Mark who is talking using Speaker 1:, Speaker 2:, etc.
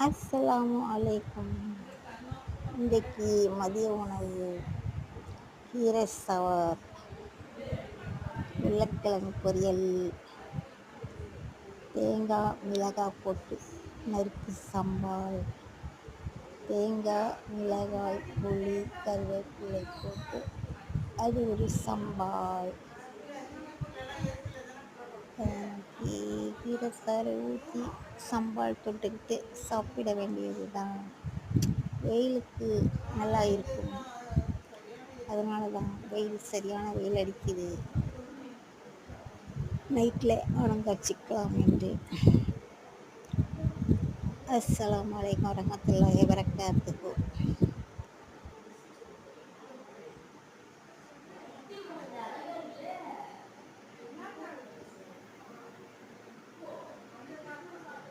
Speaker 1: அஸ்ஸலாமு அலைக்கும். இன்றைக்கு மதிய உணவு கீரை சவார் உருளைக்கிழங்கு பொரியல் தேங்காய் மிளகாய் போட்டு நறுக்கு சம்பால் தேங்காய் மிளகாய் புளி கருவேப்பிலை போட்டு அது ஒரு சம்பால் கீரை ஊற்றி சம்பால் தொட்டுக்கிட்டு சாப்பிட வேண்டியது தான் வெயிலுக்கு நல்லா இருக்கும். அதனால தான் வெயில் சரியான வெயில் அடிக்குது. நைட்டில் உணங்கச்சிக்கலாம் என்று. அஸ்லாம் வலைக்கம் வரமத்துல்லாஹி வரகாத்துக்கு